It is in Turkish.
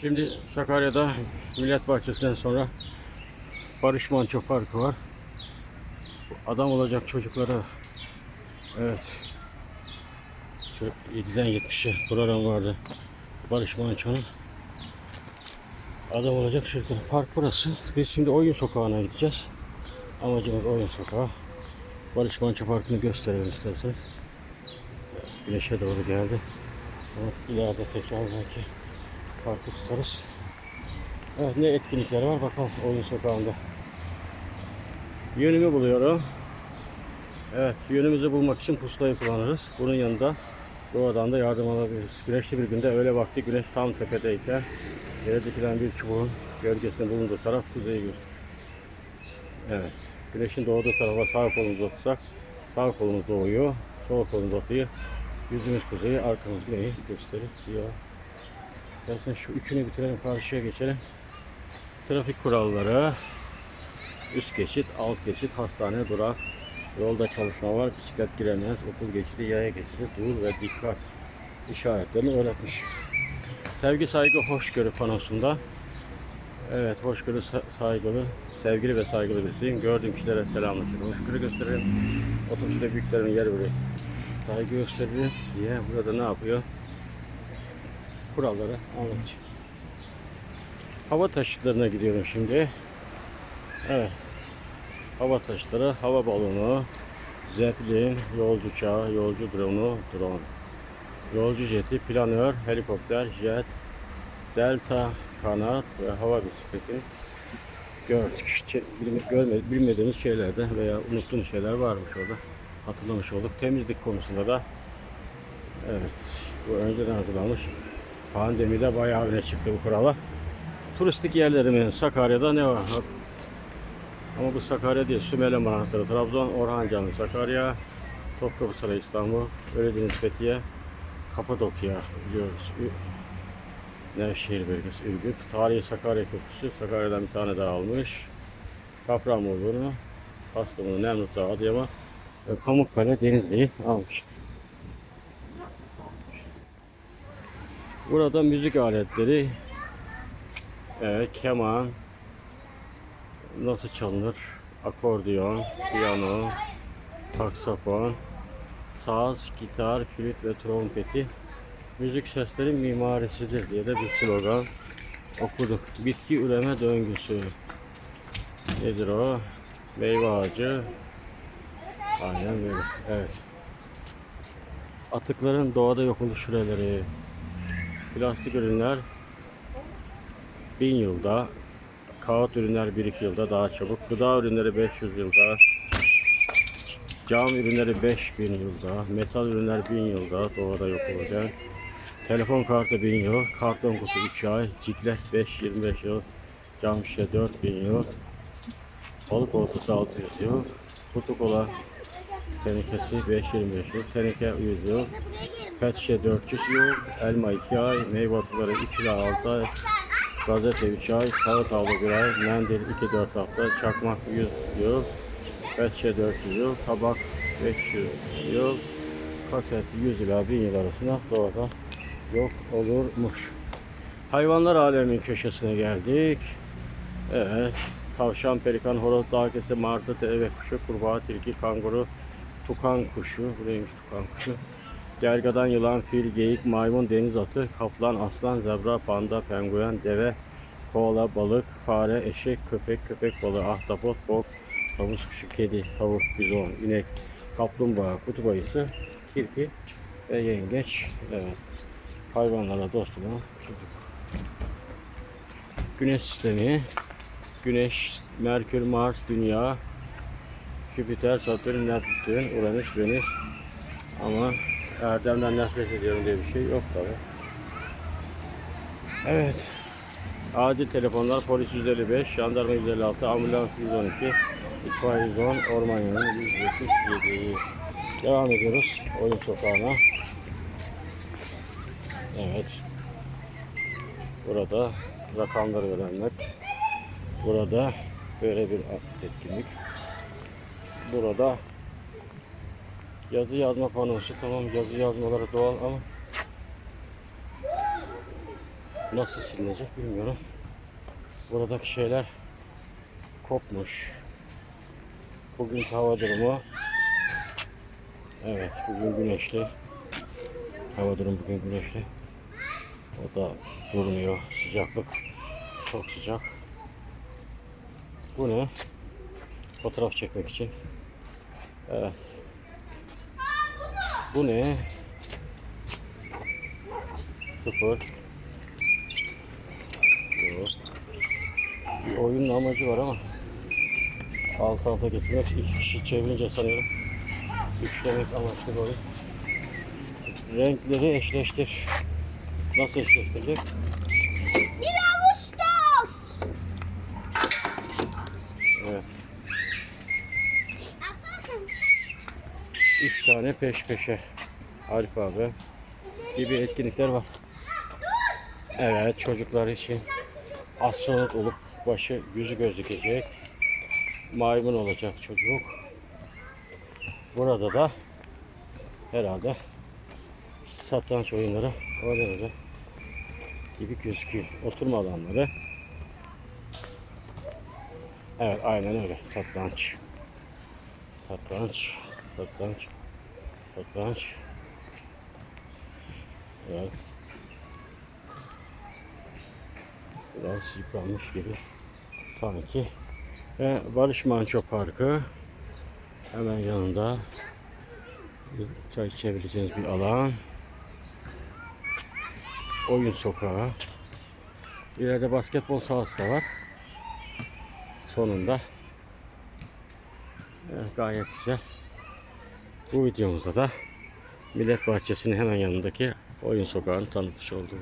Şimdi Sakarya'da Millet Bahçesi'nden sonra Barış Manço Parkı var. Adam olacak çocuklara evet şu 7'den 70'e program vardı. Barış Manço'nun Adam olacak çocuklar. Park burası. Biz şimdi oyun sokağına gideceğiz. Amacımız oyun sokağı. Barış Manço Parkı'nı gösterelim isterseniz. Güneşe doğru geldi. Ama ileride tekrar belki parkı tutarız. Evet ne etkinlikler var bakalım oyun sokağında. Yönümü buluyorum. Evet yönümüzü bulmak için pusulayı kullanırız. Bunun yanında doğadan da yardım alabiliriz. Güneşli bir günde öğle vakti güneş tam tepedeyken yere dikilen bir çubuğun gölgesinde bulunduğu taraf kuzeyi gösterir. Evet. Güneşin doğduğu tarafa sağ kolumuzu tutsak sağ kolumuz doğuyor. Sol kolumuz batıyı. Yüzümüz kuzeyi, arkamız güneyi gösterir diyor. Zaten şu üçünü bitirelim karşıya geçelim. Trafik kuralları. Üst geçit, alt geçit, hastane, durak. Yolda çalışma var, bisiklet giremez, okul geçidi, yaya geçidi, dur ve dikkat işaretlerini öğretmiş. Sevgi, saygı, hoşgörü panosunda. Evet, hoşgörü, sa- saygılı, sevgili ve saygılı birisiyim. Gördüğüm kişilere selamlaşırım, hoşgörü gösteririm. Otobüste büyüklerimin yer verir. Saygı gösteririm diye burada ne yapıyor? Kuralları anlatıyor. Hava taşıtlarına gidiyorum şimdi. Evet. Hava taşıtları, hava balonu, zeplin, yolcu uçağı, yolcu drone'u, drone. Yolcu jeti, planör, helikopter, jet, delta, kanat ve hava bisikleti gördük. Çe- bilme- Görme, bilmediğimiz şeylerde veya unuttuğumuz şeyler varmış orada. Hatırlamış olduk. Temizlik konusunda da evet bu önceden hazırlanmış. Pandemide bayağı öne çıktı bu kurala. Turistik yerlerimiz Sakarya'da ne var? Ama bu Sakarya değil. Sümele Manastırı, Trabzon, Orhan Camii, Sakarya, Topkapı Sarayı, İstanbul, Ölüdeniz, Fethiye, Kapadokya biliyoruz. Nevşehir bölgesi, Ürgüp. Tarihi Sakarya Köprüsü. Sakarya'dan bir tane daha almış. Kahramanmaraş, Kastamonu, Nemrut Dağı, Adıyaman Pamukkale, Denizli'yi almış. Burada müzik aletleri, evet, keman, nasıl çalınır? Akordeon, piyano, saksafon, saz, gitar, flüt ve trompeti müzik sesleri mimarisidir diye de bir slogan okuduk. Bitki üreme döngüsü. Nedir o? Meyve ağacı. Aynen böyle. Evet. Atıkların doğada yok oluş süreleri. Plastik ürünler bin yılda, kağıt ürünler 1-2 yılda daha çabuk, gıda ürünleri 500 yılda, cam ürünleri 5000 yılda, metal ürünler 1000 yılda doğada yok olacak. Telefon kartı 1000 yıl, karton kutu 3 ay, ciklet 5-25 yıl, cam şişe 4000 yıl, balık oltası 600 yıl, kutu kola tenekesi 5-25 yıl, teneke 100 yıl, pet şişe 400 yıl, elma 2 ay, meyve atıları 2 ila 6 ay, Gazete 3 ay, kağıt havlu 1 ay, mendil 2-4 hafta, çakmak 100 yıl, petşe 400 yıl, tabak 500 yıl, kaset 100 ila 1000 yıl arasında doğada yok olurmuş. Hayvanlar aleminin köşesine geldik. Evet, tavşan, pelikan, horoz, dağkesi, martı, teve kuşu, kurbağa, tilki, kanguru, tukan kuşu, bu neymiş tukan kuşu, Gergadan yılan, fil, geyik, maymun, deniz atı, kaplan, aslan, zebra, panda, penguen, deve, koala, balık, fare, eşek, köpek, köpek balığı, ahtapot, bok, tavus kuşu, kedi, tavuk, bizon, inek, kaplumbağa, kutup ayısı, kirpi ve yengeç. Evet. Hayvanlara dost olan çocuk. Güneş sistemi, Güneş, Merkür, Mars, Dünya, Jüpiter, Satürn, Neptün, Uranüs, Venüs, ama Erdem'den nefret ediyorum diye bir şey yok tabi. Evet. Acil telefonlar polis 155, jandarma 156, ambulans 112, itfaiye 110, orman yolu 177. Devam ediyoruz oyun sokağına. Evet. Burada rakamları verenler. Burada böyle bir etkinlik. Burada Yazı yazma panosu tamam yazı yazmaları doğal ama Nasıl silinecek bilmiyorum. Buradaki şeyler kopmuş. Bugün hava durumu Evet bugün güneşli. Hava durumu bugün güneşli. O da durmuyor. Sıcaklık çok sıcak. Bu ne? Fotoğraf çekmek için. Bu ne? Sıfır. Yok. Bir oyunun amacı var ama alt alta getirmek iki kişi çevirince sanıyorum üçlemek amaçlı bir oyun. Renkleri eşleştir. Nasıl eşleştirecek? Tane peş peşe alfabe gibi etkinlikler var. Evet çocuklar için astronot olup başı yüzü gözükecek. Maymun olacak çocuk. Burada da herhalde satranç oyunları oynanacak gibi gözüküyor. Oturma alanları. Evet aynen öyle. Satranç. Satranç. Satranç. Satranç. Evet. Biraz yıpranmış gibi sanki. Ve Barış Manço Parkı hemen yanında çay içebileceğiniz bir alan. Oyun sokağı. İleride basketbol sahası da var. Sonunda. Evet, gayet güzel. Bu videomuzda da Millet Bahçesi'nin hemen yanındaki oyun sokağını tanıtmış oldum.